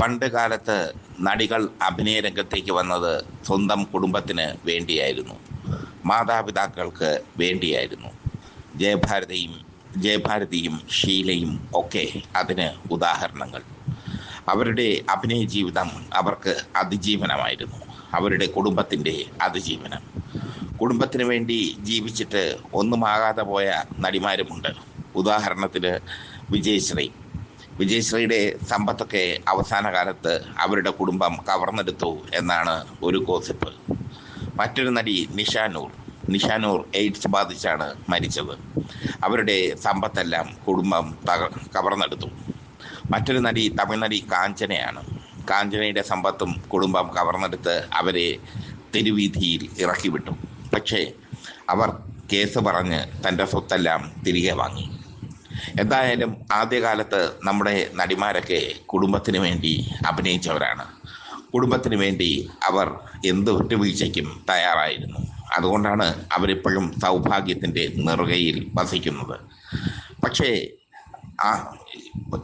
പണ്ട് കാലത്ത് നടികൾ അഭിനയ രംഗത്തേക്ക് വന്നത് സ്വന്തം കുടുംബത്തിന് വേണ്ടിയായിരുന്നു. മാതാപിതാക്കൾക്ക് വേണ്ടിയായിരുന്നു. ജയഭാരതിയും ജയഭാരതിയും ഷീലയും ഒക്കെ അതിന് ഉദാഹരണങ്ങൾ. അവരുടെ അഭിനയ ജീവിതം അവർക്ക് അതിജീവനമായിരുന്നു. അവരുടെ കുടുംബത്തിന്റെ അതിജീവനം. കുടുംബത്തിന് വേണ്ടി ജീവിച്ചിട്ട് ഒന്നുമാകാതെ പോയ നടിമാരുമുണ്ട്. ഉദാഹരണത്തിന് വിജയശ്രീ. വിജയശ്രീയുടെ സമ്പത്തൊക്കെ അവസാന കാലത്ത് അവരുടെ കുടുംബം കവർന്നെടുത്തു എന്നാണ് ഒരു കോസിപ്പ് മറ്റൊരു നടി നിഷാനൂർ. നിഷാനൂർ എയ്ഡ്സ് ബാധിച്ചാണ് മരിച്ചത്. അവരുടെ സമ്പത്തെല്ലാം കുടുംബം തക കവർന്നെടുത്തു. മറ്റൊരു നടി തമിഴ് നടി കാഞ്ചനയാണ്. കാഞ്ചനയുടെ സമ്പത്തും കുടുംബം കവർന്നെടുത്ത് അവരെ തെരുവീതിയിൽ ഇറക്കിവിട്ടു. പക്ഷേ അവർ കേസ് പറഞ്ഞ് തന്റെ സ്വത്തെല്ലാം തിരികെ വാങ്ങി. എന്തായാലും ആദ്യകാലത്ത് നമ്മുടെ നടിമാരൊക്കെ കുടുംബത്തിന് വേണ്ടി അഭിനയിച്ചവരാണ്. കുടുംബത്തിന് വേണ്ടി അവർ എന്ത് വിട്ടുവീഴ്ചയ്ക്കും തയ്യാറായിരുന്നു. അതുകൊണ്ടാണ് അവരിപ്പോഴും സൗഭാഗ്യത്തിന്റെ നെറുകയിൽ വസിക്കുന്നത്. പക്ഷേ ആ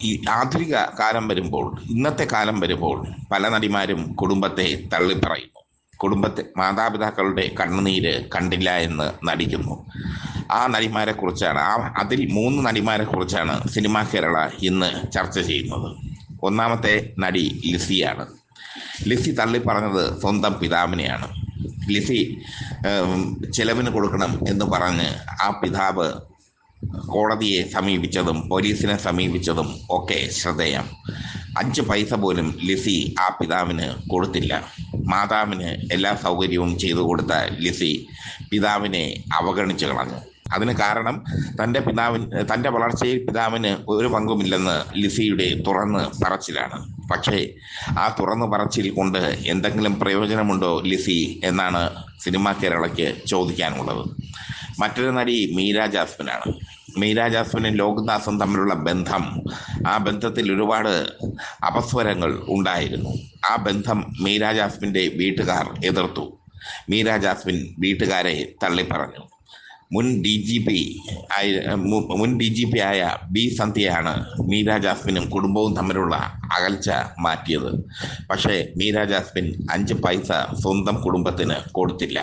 ഈ ആധുനിക കാലം വരുമ്പോൾ ഇന്നത്തെ കാലം വരുമ്പോൾ പല നടിമാരും കുടുംബത്തെ തള്ളിപ്പറയുന്നു. കുടുംബത്തെ മാതാപിതാക്കളുടെ കണ്ണുനീര് കണ്ടില്ല എന്ന് നടിക്കുന്നു. ആ നടിമാരെ കുറിച്ചാണ്. ആ അതിൽ മൂന്ന് നടിമാരെ കുറിച്ചാണ് സിനിമാ കേരള ഇന്ന് ചർച്ച ചെയ്യുന്നത്. ഒന്നാമത്തെ നടി ലിസിയാണ്. ലിസി തള്ളി പറഞ്ഞത് സ്വന്തം പിതാവിനെയാണ്. ലിസി ചിലവിന് കൊടുക്കണം എന്ന് പറഞ്ഞ് ആ പിതാവ് കോടതിയെ സമീപിച്ചതും പോലീസിനെ സമീപിച്ചതും ഒക്കെ ശ്രദ്ധേയം. അഞ്ച് പൈസ പോലും ലിസി ആ പിതാവിന് കൊടുത്തില്ല. മാതാവിന് എല്ലാ സൗകര്യവും ചെയ്തു കൊടുത്ത ലിസി പിതാവിനെ അവഗണിച്ചു കളഞ്ഞു. അതിന് കാരണം തന്റെ പിതാവിന് തന്റെ വളർച്ചയിൽ പിതാവിന് ഒരു പങ്കുമില്ലെന്ന് ലിസിയുടെ തുറന്ന് പറച്ചിലാണ്. പക്ഷേ ആ തുറന്നു പറച്ചിൽ കൊണ്ട് എന്തെങ്കിലും പ്രയോജനമുണ്ടോ ലിസി എന്നാണ് സിനിമാ കേരളയ്ക്ക് ചോദിക്കാനുള്ളത്. മറ്റൊരു നടി മീര ജാസ്മിനാണ്. മീര ജാസ്മിനും ലോക്നാഥും തമ്മിലുള്ള ബന്ധം ആ ബന്ധത്തിൽ ഒരുപാട് അപസ്വരങ്ങൾ ഉണ്ടായിരുന്നു. ആ ബന്ധം മീര ജാസ്മിന്റെ വീട്ടുകാർ എതിർത്തു. മീര ജാസ്മിൻ വീട്ടുകാരെ തള്ളിപ്പറഞ്ഞു. മുൻ ഡി ജി പി ആയ മുൻ ഡി ജി പി ആയ ബി സന്ധ്യയാണ് മീര ജാസ്മിനും കുടുംബവും തമ്മിലുള്ള അകൽച്ച മാറ്റിയത്. പക്ഷേ മീര ജാസ്മിൻ അഞ്ച് പൈസ സ്വന്തം കുടുംബത്തിന് കൊടുത്തില്ല.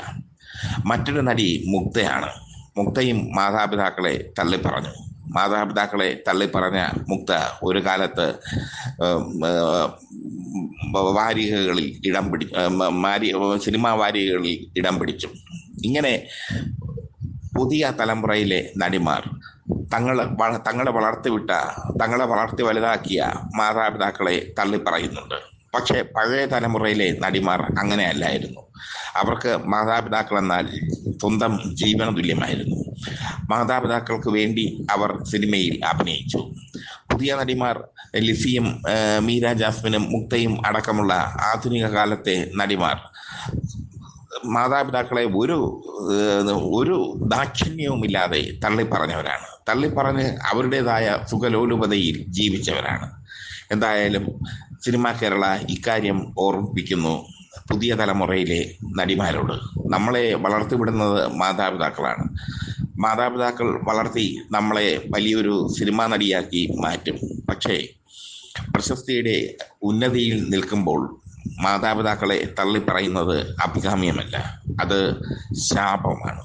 മറ്റൊരു നടി മുക്തയാണ്. മുക്തയും മാതാപിതാക്കളെ തള്ളിപ്പറഞ്ഞു. മാതാപിതാക്കളെ തള്ളിപ്പറഞ്ഞ മുക്ത ഒരു കാലത്ത് വാരികകളിൽ ഇടം പിടി സിനിമാ വാരികകളിൽ ഇടം പിടിച്ചു. ഇങ്ങനെ പുതിയ തലമുറയിലെ നടിമാർ. തങ്ങൾ തങ്ങളെ വളർത്തിവിട്ട തങ്ങളെ വളർത്തി വലുതാക്കിയ മാതാപിതാക്കളെ തള്ളിപ്പറയുന്നുണ്ട്. പക്ഷേ പഴയ തലമുറയിലെ നടിമാർ അങ്ങനെയല്ലായിരുന്നു. അവർക്ക് മാതാപിതാക്കൾ എന്നാൽ സ്വന്തം ജീവന തുല്യമായിരുന്നു. മാതാപിതാക്കൾക്ക് വേണ്ടി അവർ സിനിമയിൽ അഭിനയിച്ചു. പുതിയ നടിമാർ ലിസിയും മീര ജാസ്മിനും മുക്തയും അടക്കമുള്ള ആധുനിക കാലത്തെ നടിമാർ മാതാപിതാക്കളെ ഒരു ഒരു ദാക്ഷിണ്യവുമില്ലാതെ തള്ളിപ്പറഞ്ഞവരാണ്. തള്ളിപ്പറഞ്ഞ് അവരുടേതായ സുഖലോലുപതയിൽ ജീവിച്ചവരാണ്. എന്തായാലും സിനിമാ കേരള ഇക്കാര്യം ഓർമ്മിപ്പിക്കുന്നു. പുതിയ തലമുറയിലെ നടിമാരോട്. നമ്മളെ വളർത്തിവിടുന്നത് മാതാപിതാക്കളാണ്. മാതാപിതാക്കൾ വളർത്തി നമ്മളെ വലിയൊരു സിനിമാ നടിയാക്കി മാറ്റും. പക്ഷേ പ്രശസ്തിയുടെ ഉന്നതിയിൽ നിൽക്കുമ്പോൾ മാതാപിതാക്കളെ തള്ളിപ്പറയുന്നത് അഭികാമ്യമല്ല. അത് ശാപമാണ്.